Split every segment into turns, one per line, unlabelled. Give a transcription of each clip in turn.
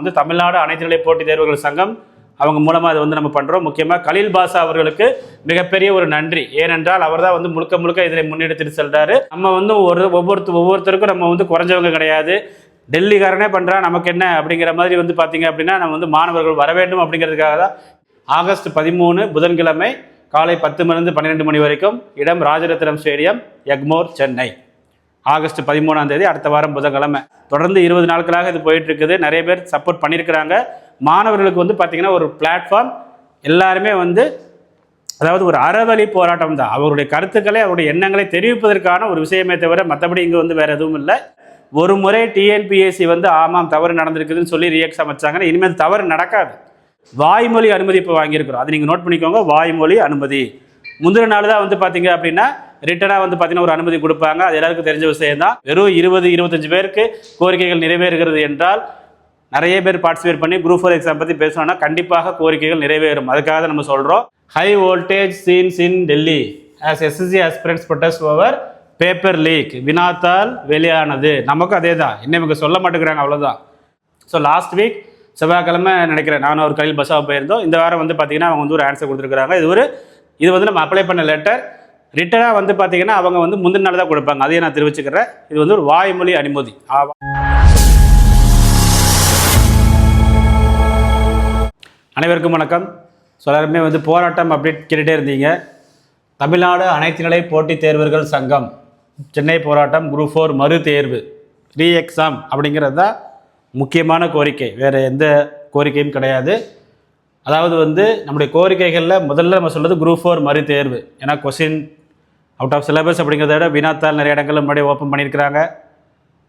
வந்து தமிழ்நாடு அனைத்து நிலை போட்டித் தேர்வுகள் சங்கம் அவங்க மூலமாக அதை வந்து நம்ம பண்ணுறோம் முக்கியமாக கலீல் பாஷா அவர்களுக்கு மிகப்பெரிய ஒரு நன்றி. ஏனென்றால் அவர் தான் வந்து முழுக்க முழுக்க இதில் முன்னெடுத்துட்டு செல்றாரு. நம்ம வந்து ஒரு ஒவ்வொருத்தர் ஒவ்வொருத்தருக்கும் நம்ம வந்து குறைஞ்சவங்க கிடையாது. டெல்லிக்காரனே பண்ணுறான் நமக்கு என்ன அப்படிங்கிற மாதிரி வந்து பார்த்தீங்க அப்படின்னா நம்ம வந்து மாணவர்கள் வர வேண்டும் அப்படிங்கிறதுக்காக தான் ஆகஸ்ட் பதிமூணு புதன்கிழமை காலை பத்து மணிலிருந்து பன்னிரெண்டு மணி வரைக்கும் இடம் ராஜரத்னம் ஸ்டேடியம் எக்மோர் சென்னை. ஆகஸ்ட் பதிமூணாம் தேதி அடுத்த வாரம் புதன்கிழமை. தொடர்ந்து இருபது நாட்களாக இது போயிட்டு இருக்குது நிறைய பேர் சப்போர்ட் பண்ணியிருக்கிறாங்க. மாணவர்களுக்கு வந்து பார்த்தீங்கன்னா ஒரு பிளாட்ஃபார்ம் எல்லாருமே வந்து அதாவது ஒரு அறவழி போராட்டம் தான். அவருடைய கருத்துக்களை அவருடைய எண்ணங்களை தெரிவிப்பதற்கான ஒரு விஷயமே தவிர மற்றபடி இங்கே வந்து வேறு எதுவும் இல்லை. ஒரு முறை டிஎன்பிஎஸ்சி வந்து ஆமாம் தவறு நடந்திருக்குதுன்னு சொல்லி ரியாக்ட் அமைச்சாங்கன்னா இனிமேல் தவறு நடக்காது. வாய்மொழி அனுமதி இப்போ வாங்கியிருக்கிறோம். அது நீங்கள் நோட் பண்ணிக்கோங்க. வாய்மொழி அனுமதி. முந்தின நாள் தான் வந்து பார்த்தீங்க அப்படின்னா ரிட்டனாக வந்து பார்த்தீங்கன்னா ஒரு அனுமதி கொடுப்பாங்க. அது எல்லாருக்கும் தெரிஞ்ச விஷயம் தான் வெறும் இருபது இருபத்தஞ்சு பேருக்கு கோரிக்கைகள் நிறைவேறுகிறது என்றால் நிறைய பேர் பார்ட்டிசிபேட் பண்ணி குரூப் ஃபோர் எக்ஸாம் பற்றி பேசணும்னா கண்டிப்பாக கோரிக்கைகள் நிறைவேறும். அதுக்காக தான் நம்ம சொல்கிறோம் high voltage scenes in Delhi as SSC aspirants protest over paper leak வினாத்தால் வெளியானது. நமக்கும் அதே தான் இன்னும் இவங்க சொல்ல மாட்டேங்கிறாங்க அவ்வளோதான் ஸோ லாஸ்ட் வீக் செவ்வாய்க்கிழமை நினைக்கிறேன். நானும் ஒரு கையில் பஸ்ஸாக போயிருந்தோம். இந்த வாரம் வந்து பார்த்தீங்கன்னா அவங்க வந்து ஒரு ஆன்சர் கொடுத்துருக்குறாங்க. இது ஒரு இது வந்து நம்ம அப்ளை பண்ண லெட்டர் ரிட்டனாக வந்து பார்த்தீங்கன்னா அவங்க வந்து முந்தின நாள் தான் கொடுப்பாங்க. அதையே நான் தெரிவிச்சுக்கிறேன். இது வந்து ஒரு வாய்மொழி அனுமதி. அனைவருக்கும் வணக்கம். ஸோ எல்லாருமே வந்து போராட்டம் அப்டேட் கேட்டுகிட்டே இருந்தீங்க. தமிழ்நாடு அனைத்து நிலை போட்டித் தேர்வர்கள் சங்கம் சென்னை போராட்டம் குரூப் ஃபோர் மறு தேர்வு ரீ எக்ஸாம் அப்படிங்கிறது தான் முக்கியமான கோரிக்கை. வேறு எந்த கோரிக்கையும் கிடையாது. அதாவது வந்து நம்முடைய கோரிக்கைகளில் முதல்ல நம்ம சொல்கிறது குரூப் ஃபோர் மறு தேர்வு. ஏன்னா கொஷின் அவுட் ஆஃப் சிலபஸ் அப்படிங்கிறத விட வினாத்தாள் நிறைய இடங்கள்ல முன்னாடி ஓப்பன் பண்ணியிருக்கிறாங்க.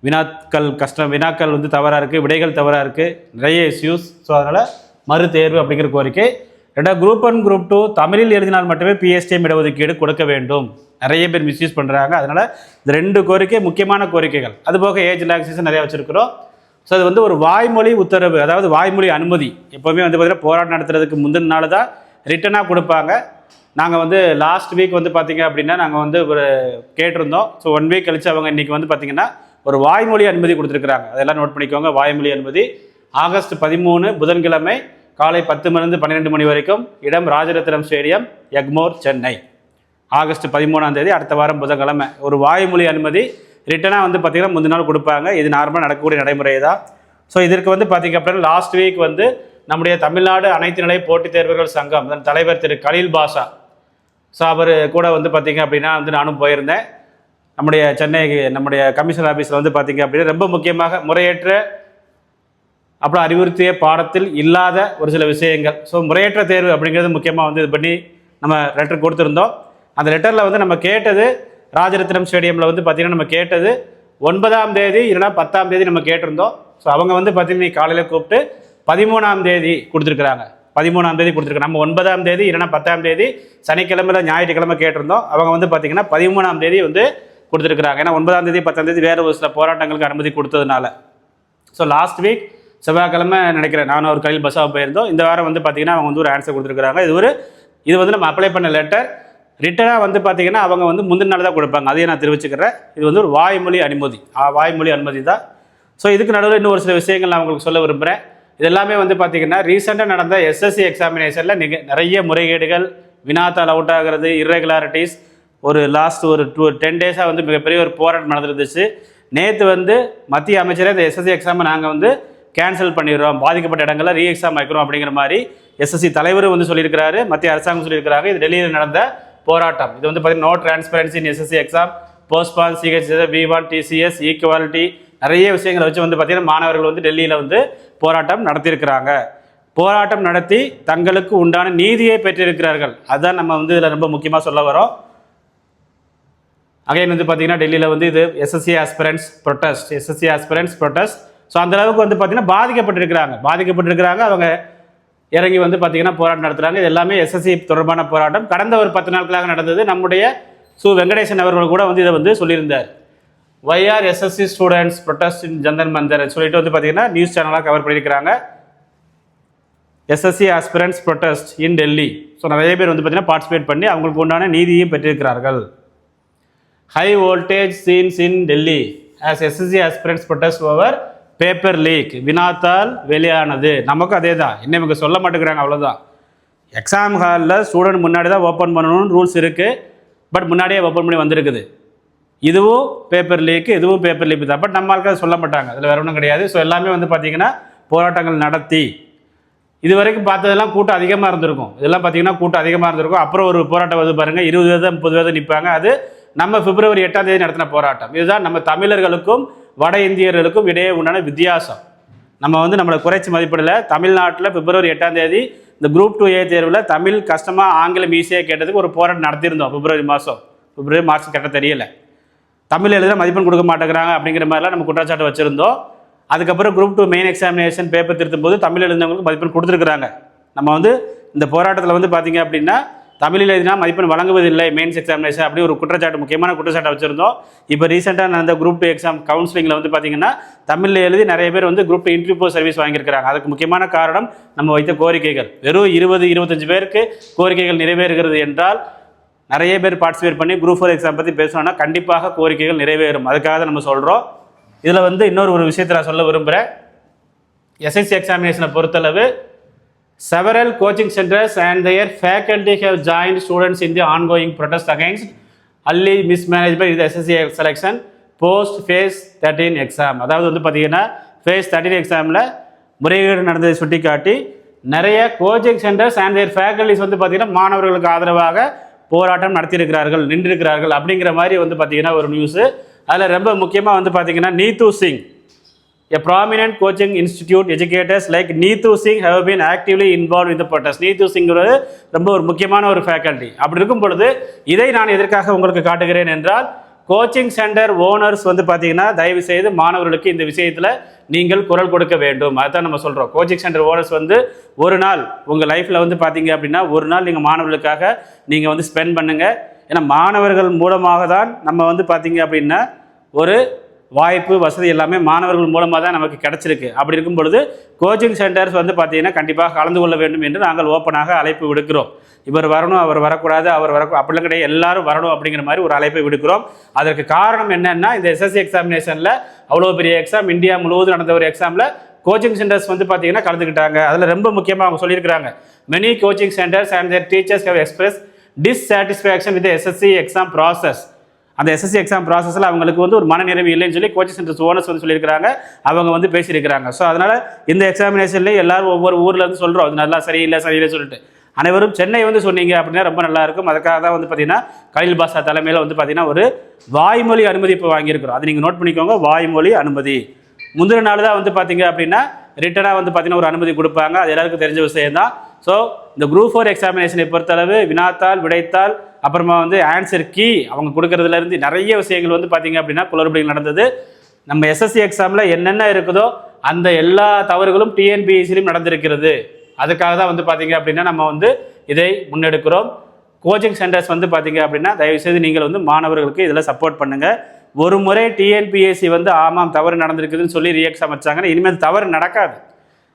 வினாக்கள் கஷ்டம் வினாக்கள் வந்து தவறாக இருக்குது விடைகள் தவறாக இருக்குது நிறைய இஷ்யூஸ் ஸோ அதனால் மறு தேர்வு அப்படிங்கிற கோரிக்கை. ரெண்டா குரூப் ஒன் குரூப் டூ தமிழில் எழுதினால் மட்டுமே பிஎஸ்டிஎம் இடஒதுக்கீடு கொடுக்க வேண்டும். நிறைய பேர் மிஸ்யூஸ் பண்ணுறாங்க அதனால் இந்த ரெண்டு கோரிக்கை முக்கியமான கோரிக்கைகள். அதுபோக ஏஜ் ரிலாக்ஸேஷன் நிறையா வச்சுருக்கிறோம். ஸோ அது வந்து ஒரு வாய்மொழி உத்தரவு அதாவது வாய்மொழி அனுமதி. எப்போவுமே வந்து பார்த்திங்கன்னா போராட்டம் நடத்துறதுக்கு முந்தின நாள் தான் ரிட்டனாக கொடுப்பாங்க. நாங்கள் வந்து லாஸ்ட் வீக் வந்து பார்த்தீங்க அப்படின்னா நாங்கள் வந்து ஒரு கேட்டிருந்தோம். ஸோ ஒன் வீக் கழிச்சு அவங்க இன்றைக்கி வந்து பார்த்தீங்கன்னா ஒரு வாய்மொழி அனுமதி கொடுத்துருக்குறாங்க. அதெல்லாம் நோட் பண்ணிக்கோங்க. வாய்மொழி அனுமதி ஆகஸ்ட் பதிமூணு புதன்கிழமை காலை பத்து மணிலிருந்து பன்னிரெண்டு மணி வரைக்கும் இடம் ராஜரத்னம் ஸ்டேடியம் எக்மோர் சென்னை. ஆகஸ்ட் பதிமூணாம் தேதி அடுத்த வாரம் புதன்கிழமை. ஒரு வாய்மொழி அனுமதி ரிட்டனாக வந்து பார்த்தீங்கன்னா முந்தின நாள் கொடுப்பாங்க. இது நார்மலாக நடக்கக்கூடிய நடைமுறை தான். ஸோ இதற்கு வந்து பார்த்தீங்க அப்படின்னா லாஸ்ட் வீக் வந்து நம்முடைய தமிழ்நாடு அனைத்து நிலை போட்டித் தேர்வுகள் சங்கம் அதன் தலைவர் திரு கலீல் பாஷா ஸோ அவர் கூட வந்து பார்த்திங்க அப்படின்னா வந்து நானும் போயிருந்தேன். நம்முடைய சென்னை நம்முடைய கமிஷன் ஆஃபீஸில் வந்து பார்த்தீங்க அப்படின்னா ரொம்ப முக்கியமாக முறையற்ற அப்புறம் அறிவுறுத்திய பாடத்தில் இல்லாத ஒரு சில விஷயங்கள். ஸோ முறையற்ற தேர்வு அப்படிங்கிறது முக்கியமாக வந்து இது பண்ணி நம்ம லெட்டர் கொடுத்துருந்தோம். அந்த லெட்டரில் வந்து நம்ம கேட்டது ராஜரத்னம் ஸ்டேடியமில் வந்து பார்த்திங்கன்னா நம்ம கேட்டது ஒன்பதாம் தேதி இல்லைனா பத்தாம் தேதி நம்ம கேட்டிருந்தோம். ஸோ அவங்க வந்து பார்த்தீங்கன்னா காலையில் கூப்பிட்டு பதிமூணாம் தேதி கொடுத்துருக்குறாங்க. பதிமூணாம் தேதி கொடுத்துருக்காங்க நம்ம ஒன்பதாம் தேதி இல்லைனா பத்தாம் தேதி சனிக்கிழமையில் ஞாயிற்றுக்கிழமை கேட்டிருந்தோம். அவங்க வந்து பார்த்தீங்கன்னா பதிமூணாம் தேதி வந்து கொடுத்துருக்குறாங்க. ஏன்னா ஒன்பதாம் தேதி பத்தாம் தேதி வேறு ஒரு சில போராட்டங்களுக்கு அனுமதி கொடுத்ததுனால. ஸோ லாஸ்ட் வீக் செவ்வாய்க்கிழமை நினைக்கிறேன். நானும் ஒரு கையில் பஸ்ஸாக போயிருந்தோம். இந்த வாரம் வந்து பார்த்தீங்கன்னா அவங்க வந்து ஒரு ஆன்சர் கொடுத்துருக்குறாங்க. இது ஒரு இது வந்து நம்ம அப்ளை பண்ண லெட்டர் ரிட்டனாக வந்து பார்த்தீங்கன்னா அவங்க வந்து முந்தின நாள் தான் கொடுப்பாங்க. அதையும் நான் தெரிவிச்சுக்கிறேன். இது வந்து ஒரு வாய்மொழி அனுமதி. வாய்மொழி அனுமதி தான். ஸோ இதுக்கு நடுவில் இன்னும் ஒரு சில விஷயங்கள் நான் உங்களுக்கு சொல்ல விரும்புகிறேன் இதெல்லாமே வந்து பார்த்தீங்கன்னா ரீசெண்டாக நடந்த எஸ்எஸ்சி எக்ஸாமினேஷனில் நிக நிறைய முறைகேடுகள் வினாத்தால் அவுட் ஆகிறது irregularities ஒரு லாஸ்ட் ஒரு டூ டென் டேஸாக வந்து மிகப்பெரிய ஒரு போராட்டம் நடந்துருந்துச்சு. நேற்று வந்து மத்திய அமைச்சரே இந்த எஸ்எஸ்சி எக்ஸாமை நாங்கள் வந்து கேன்சல் பண்ணிடுறோம். பாதிக்கப்பட்ட இடங்களில் ரீ எக்ஸாம் வைக்கிறோம் அப்படிங்கிற மாதிரி எஸ்எஸ்சி தலைவர் வந்து சொல்லியிருக்கிறாரு. மத்திய அரசாங்கம் சொல்லியிருக்கிறாங்க. இது டெல்லியில் நடந்த போராட்டம். இது வந்து பார்த்தீங்கன்னா no transparency in SSC exam postpone CH V one TCS equality நிறைய விஷயங்களை வச்சு வந்து பார்த்தீங்கன்னா மாணவர்கள் வந்து டெல்லியில் வந்து போராட்டம் நடத்தியிருக்கிறாங்க. போராட்டம் நடத்தி தங்களுக்கு உண்டான நீதியை பெற்றிருக்கிறார்கள். அதுதான் நம்ம வந்து இதில் ரொம்ப முக்கியமாக சொல்ல வரோம். அகைன் வந்து பார்த்திங்கன்னா டெல்லியில் வந்து இது SSC aspirants protest SSC aspirants protest so அந்த அளவுக்கு வந்து பார்த்திங்கன்னா பாதிக்கப்பட்டிருக்கிறாங்க. பாதிக்கப்பட்டிருக்கிறாங்க அவங்க இறங்கி வந்து பார்த்திங்கன்னா போராட்டம் நடத்துகிறாங்க இது எல்லாமே எஸ்எஸ்சி தொடர்பான போராட்டம். கடந்த ஒரு பத்து நாட்களாக நடந்தது நம்முடைய சு வெங்கடேசன் அவர்கள் கூட வந்து இதை வந்து சொல்லியிருந்தார். Why are SSC students protest in Jantar Mantar சொல்லிட்டு வந்து பார்த்தீங்கன்னா நியூஸ் சேனலாக கவர் பண்ணியிருக்கிறாங்க. SSC aspirants protest in Delhi so நிறைய பேர் வந்து பார்த்தீங்கன்னா பார்ட்டிசிபேட் பண்ணி அவங்களுக்கு உண்டான நீதியும் பெற்றிருக்கிறார்கள். High voltage scenes in Delhi as SSC aspirants protest over paper leak வினாத்தால் வெளியானது. நமக்கும் அதே தான் இன்னும் இவங்க சொல்ல மாட்டேங்கிறாங்க அவ்வளோதான் எக்ஸாம் ஹாலில் ஸ்டூடெண்ட் முன்னாடி தான் ஓப்பன் பண்ணணும்னு ரூல்ஸ் இருக்குது பட் முன்னாடியே ஓப்பன் பண்ணி வந்திருக்குது. இதுவும் பேப்பர் லீக்கு இதுவும் பேப்பர் லீக் தான். பட் நம்மளுக்கு ஆட்கள் சொல்ல மாட்டாங்க. அதில் வேற ஒன்றும் கிடையாது. ஸோ எல்லாமே வந்து பார்த்தீங்கன்னா போராட்டங்கள் நடத்தி இது வரைக்கும் பார்த்ததெல்லாம் கூட்டம் அதிகமாக இருந்திருக்கும். இதெல்லாம் பார்த்தீங்கன்னா கூட்டம் அதிகமாக இருந்திருக்கும். அப்புறம் ஒரு போராட்டம் வந்து பாருங்கள் இருபது வீதம் முப்பது விதம் நிற்பாங்க அது நம்ம பிப்ரவரி எட்டாம் தேதி நடத்தின போராட்டம். இதுதான் நம்ம தமிழர்களுக்கும் வட இந்தியர்களுக்கும் இடையே உண்டான வித்தியாசம். நம்ம வந்து நம்மளை குறைச்சி மதிப்பிடல. தமிழ்நாட்டில் பிப்ரவரி எட்டாம் தேதி இந்த குரூப் டூ ஏ தேர்வில் தமிழ் கஷ்டமாக ஆங்கிலம் ஈஸியாக கேட்டதுக்கு ஒரு போராட்டம் நடத்தியிருந்தோம் பிப்ரவரி மாதம் பிப்ரவரி மாதம் கரெக்டாக தெரியல. தமிழ் எழுத மதிப்பெண் கொடுக்க மாட்டேங்கிறாங்க அப்படிங்கிற மாதிரிலாம் நம்ம குற்றச்சாட்டு வச்சுருந்தோம். அதுக்கப்புறம் group two main examination paper திருத்தும் போது தமிழ் எழுந்தவங்களுக்கு மதிப்பெண் கொடுத்துருக்குறாங்க. நம்ம வந்து இந்த போராட்டத்தில் வந்து பார்த்தீங்க அப்படின்னா தமிழில் எழுதினா மதிப்பெண் வழங்குவதில்லை மெயின்ஸ் எக்ஸாமினேஷன் அப்படி ஒரு குற்றச்சாட்டு முக்கியமான குற்றச்சாட்டை வச்சுருந்தோம். இப்போ ரீசெண்டாக நடந்த குரூப் டூ எக்ஸாம் கவுன்சிலிங்கில் வந்து பார்த்தீங்கன்னா தமிழில் எழுதி நிறைய பேர் வந்து குரூப் டூ இன்டர்வியூ சர்வீஸ் வாங்கியிருக்கிறாங்க. அதுக்கு முக்கியமான காரணம் நம்ம வைத்த கோரிக்கைகள். வெறும் இருபது இருபத்தஞ்சு பேருக்கு கோரிக்கைகள் நிறைவேறுகிறது என்றால் நிறைய பேர் பார்ட்டிசிபேட் பண்ணி குரூப் ஃபோர் எக்ஸாம் பற்றி பேசணும்னா கண்டிப்பாக கோரிக்கைகள் நிறைவேறும். அதுக்காக தான் நம்ம சொல்கிறோம் இதில் வந்து இன்னொரு ஒரு விஷயத்தை நான் சொல்ல விரும்புகிறேன் எஸ்எஸ்சி எக்ஸாமினேஷனை பொறுத்தளவு several coaching centres and their faculty have join students in the ongoing protest against Alli mismanagement இது SSC selection post phase thirteen exam அதாவது வந்து பார்த்தீங்கன்னா ஃபேஸ் தேர்ட்டீன் எக்ஸாமில் முறைகேடு நடந்ததை சுட்டிக்காட்டி நிறைய coaching centres and their faculties வந்து பார்த்தீங்கன்னா மாணவர்களுக்கு ஆதரவாக போராட்டம் நடத்தியிருக்கிறார்கள் நின்றிருக்கிறார்கள் அப்படிங்கிற மாதிரி வந்து பார்த்தீங்கன்னா ஒரு நியூஸு அதில் ரொம்ப முக்கியமாக வந்து பார்த்தீங்கன்னா Neetu Singh. A prominent coaching institute educators like Neetu Singh have been actively involve இந்த the நீத்து சிங்கிறது ரொம்ப ஒரு முக்கியமான ஒரு ஃபேக்கல்ட்டி அப்படி இருக்கும் பொழுது இதை நான் எதற்காக உங்களுக்கு காட்டுகிறேன் என்றால் கோச்சிங் சென்டர் ஓனர்ஸ் வந்து பார்த்தீங்கன்னா தயவு செய்து மாணவர்களுக்கு இந்த விஷயத்தில் நீங்கள் குரல் கொடுக்க வேண்டும். அதுதான் நம்ம சொல்கிறோம் கோச்சிங் சென்டர் ஓனர்ஸ் வந்து ஒரு நாள் உங்கள் லைஃப்பில் வந்து பார்த்தீங்க அப்படின்னா ஒரு நாள் நீங்கள் மாணவர்களுக்காக நீங்கள் வந்து ஸ்பெண்ட் பண்ணுங்கள் ஏன்னா மாணவர்கள் மூலமாக தான் நம்ம வந்து பார்த்தீங்க அப்படின்னா ஒரு வாய்ப்பு வசதி எல்லாமே மாணவர்கள் மூலமாக தான் நமக்கு கிடச்சிருக்கு. அப்படி இருக்கும் பொழுது கோச்சிங் சென்டர்ஸ் வந்து பார்த்தீங்கன்னா கண்டிப்பாக கலந்து கொள்ள வேண்டும் என்று நாங்கள் ஓப்பனாக அழைப்பு விடுக்கிறோம். இவர் வரணும் அவர் வரக்கூடாது அவர் வர அப்படிலாம் கிடையாது. எல்லாரும் வரணும் அப்படிங்கிற மாதிரி ஒரு அழைப்பை விடுக்கிறோம். அதற்கு காரணம் என்னென்னா இந்த எஸ்எஸ்சி எக்ஸாமினேஷனில் அவ்வளோ பெரிய எக்ஸாம் இந்தியா முழுவதும் நடந்த ஒரு எக்ஸாமில் கோச்சிங் சென்டர்ஸ் வந்து பார்த்தீங்கன்னா கலந்துக்கிட்டாங்க. அதில் ரொம்ப முக்கியமாக அவங்க சொல்லியிருக்கிறாங்க. Many coaching centres and their teachers have express dissatisfaction with SSC exam process அந்த எஸ்எஸ்சி எக்ஸாம் ப்ராசஸில் அவங்களுக்கு வந்து ஒரு மனநிறைவு இல்லைன்னு சொல்லி கோச்சிங் சென்டர்ஸ் ஓனர்ஸ் வந்து சொல்லியிருக்கிறாங்க. அவங்க வந்து பேசியிருக்கிறாங்க. ஸோ அதனால் இந்த எக்ஸாமினேஷன்லேயே எல்லாரும் ஒவ்வொரு ஊரில் இருந்து சொல்கிறோம் அது நல்லா சரியில்லை சரியில்லை சொல்லிட்டு. அனைவரும் சென்னை வந்து சொன்னீங்க அப்படின்னா ரொம்ப நல்லா இருக்கும். அதுக்காக தான் வந்து பார்த்தீங்கன்னா கலில் பாஷா தலைமையில் வந்து பார்த்தீங்கன்னா ஒரு வாய்மொழி அனுமதி இப்போ வாங்கியிருக்கிறோம். அதை நீங்கள் நோட் பண்ணிக்கோங்க. வாய்மொழி அனுமதி. முந்தின நாள் தான் வந்து பார்த்தீங்க அப்படின்னா ரிட்டனாக வந்து பார்த்தீங்கன்னா ஒரு அனுமதி கொடுப்பாங்க. அது எல்லாருக்கும் தெரிஞ்ச விஷயம் தான் ஸோ இந்த குரூப் ஃபோர் எக்ஸாமினேஷனை பொறுத்தளவு வினாத்தாள் விடைத்தாள் அப்புறமா வந்து ஆன்சர் கீ அவங்க கொடுக்கறதுலேருந்து நிறைய விஷயங்கள் வந்து பார்த்தீங்க அப்படின்னா குளறுபடிகள் நடந்தது. நம்ம எஸ்எஸ்சி எக்ஸாமில் என்னென்ன இருக்குதோ அந்த எல்லா தவறுகளும் டிஎன்பிஎஸ்சிலையும் நடந்திருக்கிறது. அதுக்காக தான் வந்து பார்த்தீங்க அப்படின்னா நம்ம வந்து இதை முன்னெடுக்கிறோம். கோச்சிங் சென்டர்ஸ் வந்து பார்த்தீங்க அப்படின்னா தயவுசெய்து நீங்கள் வந்து மாணவர்களுக்கு இதில் சப்போர்ட் பண்ணுங்கள் ஒரு முறை டிஎன்பிஎஸ்சி வந்து ஆமாம் தவறு நடந்திருக்குதுன்னு சொல்லி ரீஎக்ஸாம் வச்சாங்கன்னா இனிமேல் தவறு நடக்காது.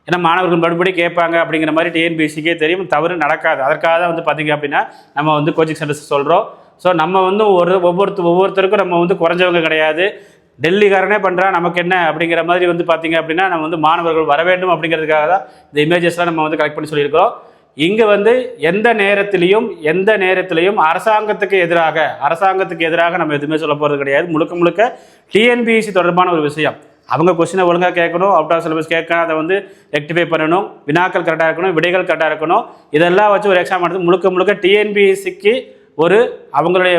ஏன்னா மாணவர்கள் மறுபடி கேட்பாங்க அப்படிங்கிற மாதிரி டிஎன்பிஎஸ்சிக்கே தெரியும். தவறு நடக்காது. அதற்காக தான் வந்து பார்த்தீங்க அப்படின்னா நம்ம வந்து கோச்சிங் சென்டர்ஸ் சொல்கிறோம் ஸோ நம்ம வந்து ஒரு ஒவ்வொருத்தர் ஒவ்வொருத்தருக்கும் நம்ம வந்து குறைஞ்சவங்க கிடையாது. டெல்லிக்காரனே பண்ணுறான் நமக்கு என்ன அப்படிங்கிற மாதிரி வந்து பார்த்தீங்க அப்படின்னா நம்ம வந்து மாணவர்கள் வர வேண்டும் அப்படிங்கிறதுக்காக தான் இந்த இமேஜஸ்லாம் நம்ம வந்து கலெக்ட் பண்ணி சொல்லியிருக்கோம் இங்கே வந்து எந்த நேரத்திலையும் எந்த நேரத்திலையும் அரசாங்கத்துக்கு எதிராக அரசாங்கத்துக்கு எதிராக நம்ம எதுவுமே சொல்ல போகிறது கிடையாது. முழுக்க முழுக்க டிஎன்பிஎஸ்சி தொடர்பான ஒரு விஷயம். அவங்க கொஸ்டினை ஒழுங்காக கேட்கணும் அவுட் ஆஃப் சிலபஸ் கேட்கணும் அதை வந்து ரெக்டிஃபை பண்ணணும் வினாக்கள் கரெக்டாக இருக்கணும் விடைகள் கரெக்டாக இருக்கணும் இதெல்லாம் வச்சு ஒரு எக்ஸாம் எடுத்து முழுக்க முழுக்க டிஎன்பிஎஸ்சிக்கு ஒரு அவங்களுடைய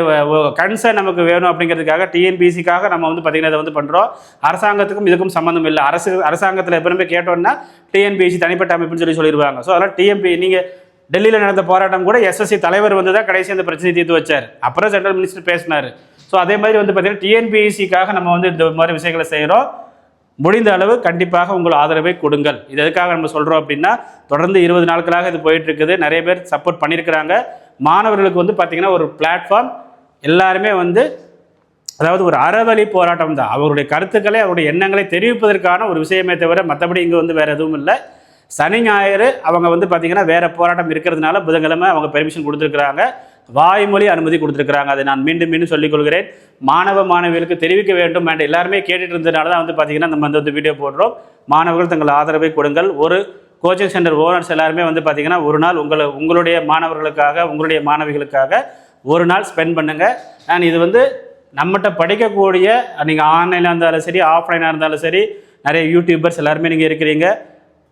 கன்சர்ன் நமக்கு வேணும் அப்படிங்கிறதுக்காக டிஎன்பிசிக்காக நம்ம வந்து பார்த்திங்கன்னா இதை வந்து பண்ணுறோம் அரசாங்கத்துக்கும் இதுக்கும் சம்மந்தம் இல்லை. அரசு அரசாங்கத்தில் எப்பவுமே கேட்டோம்னா டிஎன்பிசி தனிப்பட்ட அமைப்புன்னு சொல்லி சொல்லிடுவாங்க. ஸோ அதெல்லாம் டிஎன்பி நீங்கள் டெல்லியில் நடந்த போராட்டம் கூட எஸ்எஸ்சி தலைவர் வந்து தான் கடைசி அந்த பிரச்சனை தீர்த்து வச்சார். அப்புறம் சென்ட்ரல் மினிஸ்டர் பேசினார். ஸோ அதே மாதிரி வந்து பார்த்திங்கன்னா டிஎன்பிஎஸ்சிக்காக நம்ம வந்து இந்த மாதிரி விஷயங்களை செய்கிறோம் முடிந்த அளவு கண்டிப்பாக உங்கள் ஆதரவை கொடுங்கள். இது எதுக்காக நம்ம சொல்கிறோம் அப்படின்னா தொடர்ந்து இருபது நாட்களாக இது போயிட்டுருக்குது. நிறைய பேர் சப்போர்ட் பண்ணியிருக்கிறாங்க. மாணவர்களுக்கு வந்து பார்த்திங்கன்னா ஒரு பிளாட்ஃபார்ம் எல்லாருமே வந்து அதாவது ஒரு அறவழி போராட்டம் தான். அவருடைய கருத்துக்களை அவருடைய எண்ணங்களை தெரிவிப்பதற்கான ஒரு விஷயமே தவிர மற்றபடி இங்கே வந்து வேறு எதுவும் இல்லை. சனி ஞாயிறு அவங்க வந்து பார்த்திங்கன்னா வேறு போராட்டம் இருக்கிறதுனால புதன்கிழமை அவங்க பெர்மிஷன் கொடுத்துருக்குறாங்க. வாய்மொழி அனுமதி கொடுத்துருக்குறாங்க. அதை நான் மீண்டும் மீண்டும் சொல்லிக் கொள்கிறேன் மாணவ மாணவிகளுக்கு தெரிவிக்க வேண்டும். அண்ட் எல்லாருமே கேட்டுட்டு இருந்ததுனால தான் வந்து பார்த்தீங்கன்னா நம்ம வந்து வீடியோ போடுறோம். மாணவர்கள் தங்கள் ஆதரவை கொடுங்கள். ஒரு கோச்சிங் சென்டர் ஓனர்ஸ் எல்லாருமே வந்து பார்த்தீங்கன்னா ஒரு நாள் உங்களை உங்களுடைய மாணவர்களுக்காக உங்களுடைய மாணவிகளுக்காக ஒரு நாள் ஸ்பெண்ட் பண்ணுங்கள் அண்ட் இது வந்து நம்மகிட்ட படிக்கக்கூடிய நீங்கள் ஆன்லைனாக இருந்தாலும் சரி ஆஃப்லைனாக இருந்தாலும் சரி நிறைய யூடியூபர்ஸ் எல்லாருமே நீங்கள் இருக்கிறீங்க.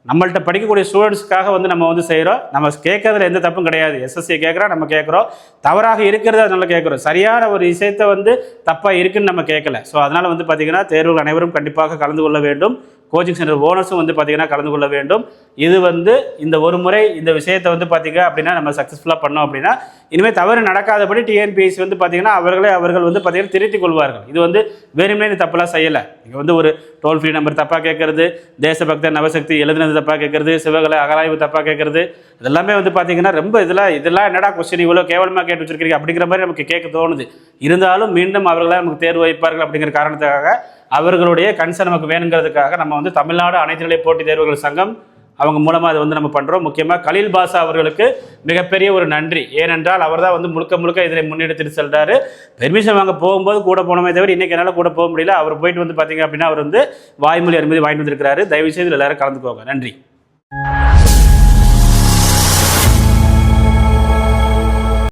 நம்மள்ட்ட படிக்கக்கூடிய ஸ்டூடெண்ட்ஸ்க்காக வந்து நம்ம வந்து செய்கிறோம் நம்ம கேட்கறதுல எந்த தப்பும் கிடையாது. எஸ்எஸ்சி கேட்குறோம் நம்ம கேட்குறோம். தவறாக இருக்கிறத அதனால கேட்குறோம். சரியான ஒரு விஷயத்தை வந்து தப்பாக இருக்குன்னு நம்ம கேட்கல. ஸோ அதனால் வந்து பார்த்திங்கன்னா தேர்வுகள் அனைவரும் கண்டிப்பாக கலந்து கொள்ள வேண்டும். கோச்சிங் சென்டர் ஓனர்ஸும் வந்து பார்த்திங்கன்னா கலந்து கொள்ள வேண்டும். இது வந்து இந்த ஒரு முறை இந்த விஷயத்தை வந்து பார்த்திங்க அப்படின்னா நம்ம சக்ஸஸ்ஃபுல்லாக பண்ணோம் அப்படின்னா இனிமேல் தவறு நடக்காதபடி டிஎன்பிஎஸ்சி வந்து பார்த்திங்கன்னா அவர்களே அவர்கள் வந்து பார்த்திங்கன்னா திருத்திக் கொள்வார்கள். இது வந்து வெறுமனே இந்த தப்பெல்லாம் செய்யலை. இங்கே வந்து ஒரு டோல் ஃப்ரீ நம்பர் தப்பாக கேட்கறது தேசபக்தர் நவசக்தி எழுதுனது தப்பாக கேட்கறது சிவகலை அகலாய்வு தப்பாக கேட்கறது இதெல்லாமே வந்து பார்த்தீங்கன்னா ரொம்ப இதெல்லாம் இதெல்லாம் என்னடா கொஸ்டின் இவ்வளோ கேவலமாக கேட்டு வச்சிருக்கீங்க அப்படிங்கிற மாதிரி நமக்கு கேட்க தோணுது. இருந்தாலும் மீண்டும் அவர்களால் நமக்கு தேர்வு வைப்பார்கள் அப்படிங்கிற காரணத்துக்காக அவர்களுடைய கன்சர்ன் நமக்கு வேணுங்கிறதுக்காக நம்ம வந்து தமிழ்நாடு அனைத்து நிலை போட்டித் தேர்வுகள் சங்கம் அவங்க மூலமாக அதை வந்து நம்ம பண்ணுறோம் முக்கியமாக கலில் பாஷா அவர்களுக்கு மிகப்பெரிய ஒரு நன்றி. ஏனென்றால் அவர் தான் வந்து முழுக்க முழுக்க இதில் முன்னெடுத்துட்டு செல்றாரு. பெர்மிஷன் வாங்க போகும்போது கூட போனோமே தவிர இன்றைக்கி என்னால் கூட போக முடியல. அவர் போயிட்டு வந்து பார்த்தீங்க அப்படின்னா அவர் வந்து வாய்மொழி அனுமதி வாங்கிட்டு வந்திருக்கிறாரு. தயவு செய்து எல்லாரும் கலந்துக்கோங்க. நன்றி.